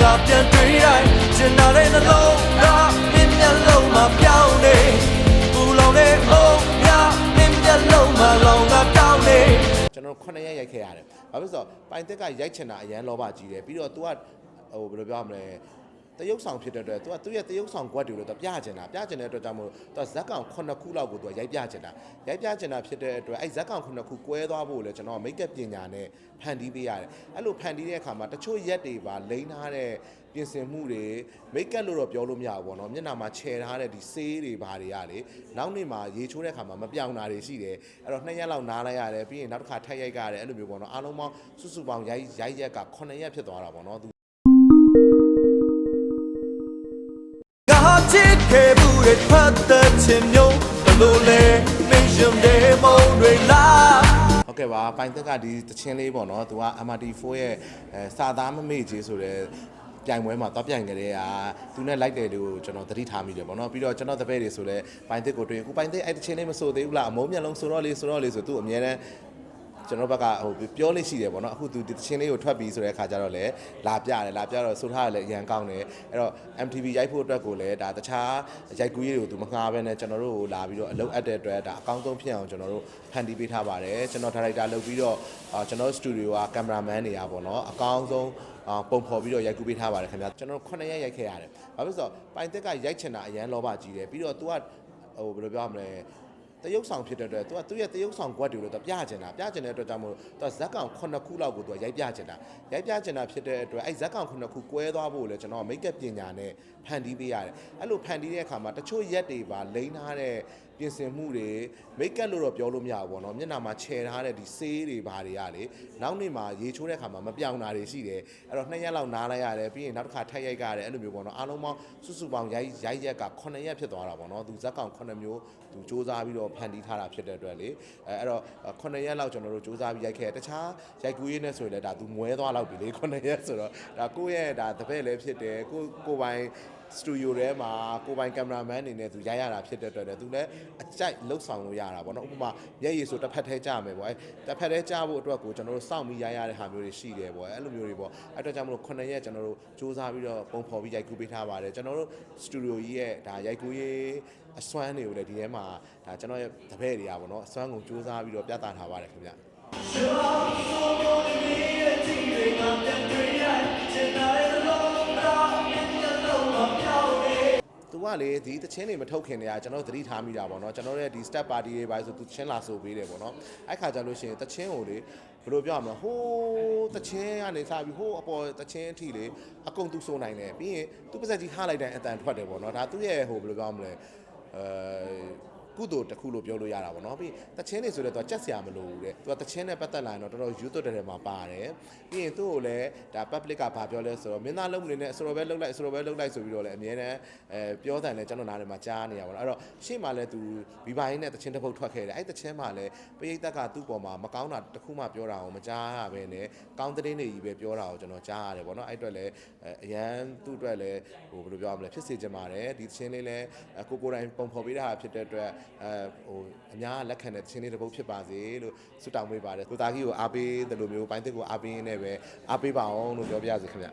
ငါပြန်တွေ့တိုင်းကျင်နာတဲ့နှလုံးသားမင်းမျက်လုံးမှာပြောင်းနေပူလောင်တဲ့အိုးမြမင်းမျက်လုံးမှာလောင်ကပြောင်းနေကျွန်တော်9ရက်ရိုက်ခဲ့ရတယ်။ဘာဖြစ်လို့လဲဆိုတော့ပိုင်သက်ကရိုက်ချင်တာအရန်လောဘကြီးတယ်ပြီးတော့ तू ကဟိုဘယ်လိုပြောရမလဲ တရုပ်ဆောင်ဖြစ်တဲ့အတွက်သူကသူ့ရဲ့တရုပ်ဆောင်ကွက်တွေလို့သူပြကျင်တာပြကျင်တဲ့အတွက်ကြောင့်မို့သူကဇက်ကောင်9ခုလောက်ကိုသူကရိုက်ပြကျင်တာရိုက်ပြကျင်တာဖြစ်တဲ့အတွက်အဲ့ဇက်ကောင်9ခုကွဲသွားဖို့လေကျွန်တော်မိတ်ကပ်ပညာနဲ့ဖန်တီးပေးရတယ်အဲ့လိုဖန်တီးတဲ့အခါမှာတချို့ရက်တွေပါလိမ့်ထားတဲ့ပြင်ဆင်မှုတွေမိတ်ကပ်လို့တော့ပြောလို့မရဘူးပေါ့နော်မျက်နှာမှာခြယ်ထားတဲ့ဒီဆေးတွေဘာတွေကလေနောက်နေ့မှာရေချိုးတဲ့အခါမှာမပြောင်တာတွေရှိတယ်အဲ့တော့နှစ်ရက်လောက်နားလိုက်ရတယ်ပြီးရင်နောက်တစ်ခါထပ်ရိုက်ကြရတယ်အဲ့လိုမျိုးပေါ့နော်အားလုံးပေါင်းစုစုပေါင်းရိုက်ရိုက်ရက်က9ရက်ဖြစ်သွားတာပေါ့နော် ချစ်ခဲ့ဘူးတဲ့ဖတ်တဲ့ချင်မျိုးဘလို့လဲမင်းရှင်တဲ့မုံတွေလားဟုတ်ကဲ့ပါပိုင်သက်ကဒီတချင်းလေးပေါ့နော်သူက MRT4 ရဲ့အဲစာသားမမေ့ကြီးဆိုတဲ့ပြိုင်ပွဲမှာတော့ပြိုင်ကြတဲ့ဟာသူနဲ့လိုက်တယ်လို့ကျွန်တော်သတိထားမိတယ်ပေါ့နော်ပြီးတော့ကျွန်တော်တပည့်တွေဆိုလဲပိုင်သက်ကိုတွေ့ရင်ကိုပိုင်သက်အဲ့တချင်းလေးမဆိုသေးဘူးလားအမုံမျက်လုံးဆိုတော့လေဆိုတော့လေဆိုသူအမြဲတမ်း ကျွန်တော်ဘက်ကဟိုပြောလေးရှိတယ်ပေါ့နော်အခုသူဒီတချင်းလေးကိုထွက်ပြီးဆိုတဲ့အခါကျတော့လေလာပြတယ်လာပြတော့ဆိုထားတယ်လည်းအရန်ကောင်းတယ်အဲ့တော့ MTV ရိုက်ဖို့အတွက်ကိုလည်းဒါတခြားရိုက်ကူးရေးတွေကိုသူမငှားဘဲနဲ့ကျွန်တော်တို့ကိုလာပြီးတော့အလုပ်အပ်တဲ့အတွက်ဒါအကောင်းဆုံးဖြစ်အောင်ကျွန်တော်တို့ဖန်တီးပေးထားပါတယ်ကျွန်တော်ဒါရိုက်တာလုပ်ပြီးတော့အာကျွန်တော်စတူဒီယိုကကင်မရာမန်တွေอ่ะပေါ့နော်အကောင်းဆုံးအာပုံဖော်ပြီးတော့ရိုက်ကူးပေးထားပါတယ်ခင်ဗျာကျွန်တော်9ရက်ရိုက်ခဲ့ရတယ်ဘာဖြစ်လို့လဲဆိုတော့ပိုင်သက်ကရိုက်ချင်တာအရန်လောဘကြီးတယ်ပြီးတော့ तू ကဟိုဘယ်လိုပြောရမလဲ တရုပ်ဆောင်ဖြစ်တဲ့အတွက်သူကသူ့ရဲ့တရုပ်ဆောင်ကွက်တွေလို့သူပြကျင်တာပြကျင်တဲ့အတွက်ကြောင့်မို့သူဇက်ကောင်9ခုလောက်ကိုသူကရိုက်ပြကျင်တာရိုက်ပြကျင်တာဖြစ်တဲ့အတွက်အဲ့ဇက်ကောင်9ခုကွဲသွားဖို့လေကျွန်တော်မိတ်ကပ်ပညာနဲ့ဖန်တီးပေးရတယ်အဲ့လိုဖန်တီးတဲ့အခါမှာတချို့ရက်တွေပါလိမ့်ထားတဲ့ ပြင်ဆင်မှုတွေမိတ်ကပ်လို့တော့ပြောလို့မရဘူးပေါ့နော်မျက်နှာမှာခြယ်ထားတဲ့ဒီဆေးတွေဘာတွေကလေနောက်နေ့မှာရေချိုးတဲ့အခါမှာမပြောင်းတာတွေရှိတယ်အဲ့တော့နှစ်ရက်လောက်နားလိုက်ရတယ်ပြီးရင်နောက်တစ်ခါထပ်ရိုက်ကြရတယ်အဲ့လိုမျိုးပေါ့နော်အားလုံးပေါင်းစုစုပေါင်းရိုက်ရိုက်ရက်က9ရက်ဖြစ်သွားတာပေါ့နော်သူဇက်ကောင်9မျိုးသူစူးစမ်းပြီးတော့ဖန်တီးထားတာဖြစ်တဲ့အတွက်လေအဲအဲ့တော့9ရက်လောက်ကျွန်တော်တို့စူးစမ်းပြီးရိုက်ခဲ့တယ်တခြားရိုက်ကူးရေးနဲ့ဆိုရင်လည်းဒါသူမွဲသွားလောက်ပြီလေ9ရက်ဆိုတော့ဒါကိုယ့်ရဲ့ဒါတပည့်လည်းဖြစ်တယ်ကိုကိုပိုင် စတူဒီယိုထဲမှာကိုပိုင်ကင်မရာမန်အနေနဲ့သူရိုက်ရတာဖြစ်တဲ့အတွက်လည်းသူလည်းအကြိုက်လှုပ်ဆောင်လို့ရတာပေါ့နော်ဥပမာမျက်ရည်ဆိုတစ်ဖက်ထဲကြာမယ်ပေါ့အဲတစ်ဖက်ထဲကြာဖို့အတွက်ကိုကျွန်တော်တို့စောင့်ပြီးရိုက်ရတဲ့ဟာမျိုးတွေရှိတယ်ပေါ့အဲ့လိုမျိုးတွေပေါ့အဲ့အတွက်ကြောင့်မလို့9ရက်ကျွန်တော်တို့စူးစမ်းပြီးတော့ပုံဖော်ပြီးရိုက်ကူးပေးထားပါတယ်ကျွန်တော်တို့စတူဒီယိုကြီးရဲ့ဒါရိုက်ကူးရေးအစွမ်းတွေကိုလည်းဒီထဲမှာဒါကျွန်တော်ရဲ့တပည့်တွေကပေါ့နော်အစွမ်းကိုစူးစမ်းပြီးတော့ပြသထားပါတယ်ခင်ဗျ ကလေဒီတချင်းတွေမထုတ်ခင်တည်းကကျွန်တော်သတိထားမိတာပေါ့နော်ကျွန်တော်ရဲ့ဒီ step party တွေပါဆိုသူတချင်းလာဆိုပေးတယ်ပေါ့နော်အဲ့ခါကျလို့ရှိရင်တချင်းကိုလေဘယ်လိုပြောရမလဲဟိုးတချင်းကနေစပြီးဟိုးအပေါ်တချင်းအထိလေအကုန်သူဆိုနိုင်တယ်ပြီးရင်သူပါဇက်ကြီးထားလိုက်တဲ့အတန်ထွက်တယ်ပေါ့နော်ဒါသူ့ရဲ့ဟိုဘယ်လိုပြောရမလဲအဲ ကုသိုလ်တစ်ခုလို့ပြောလို့ရတာပေါ့နော်ပြီးတချင်းတွေဆိုတော့သူကကြက်စရာမလိုဘူးတဲ့သူကတချင်းနဲ့ပတ်သက်လာရင်တော့တော်တော်ယူသွတ်တယ်မှာပါတယ်ပြီးရင်သူ့ကိုလည်းဒါ public ကဘာပြောလဲဆိုတော့မင်းသားလုံးမှုတွေနဲ့အစတော်ပဲလုံးလိုက်အစတော်ပဲလုံးလိုက်ဆိုပြီးတော့လည်းအများနဲ့အဲပြောတယ်လည်းကျွန်တော်နားထဲမှာကြားနေရပါတော့အဲ့တော့ရှေ့မှာလည်းသူဘီဘိုင်းနဲ့တချင်းတစ်ပုတ်ထွက်ခဲ့တယ်အဲ့တချင်းမှာလည်းပရိသတ်ကသူ့ပေါ်မှာမကောင်းတာတစ်ခုမှပြောတာအောင်မကြားရဘဲနဲ့ကောင်းတဲ့င်းတွေကြီးပဲပြောတာကိုကျွန်တော်ကြားရတယ်ပေါ့နော်အဲ့အတွက်လည်းအရန်သူ့အတွက်လည်းဟိုဘယ်လိုပြောရမလဲဖြစ်စေချင်ပါတယ်ဒီတချင်းလေးလည်းကိုကိုတိုင်းပုံဖော်ပေးတာဖြစ်တဲ့အတွက်အဲဟိုအများလက်ခံတဲ့တချင်းလေးတစ်ပုတ်ဖြစ်ပါစေလို့ဆုတောင်းပေးပါတယ်ကိုသားကြီးကိုအားပေးတယ်လို့မျိုးပိုင်းသစ်ကိုအားပေးရင်းနဲ့ပဲအားပေးပါအောင်လို့ပြောပြရစီခင်ဗျ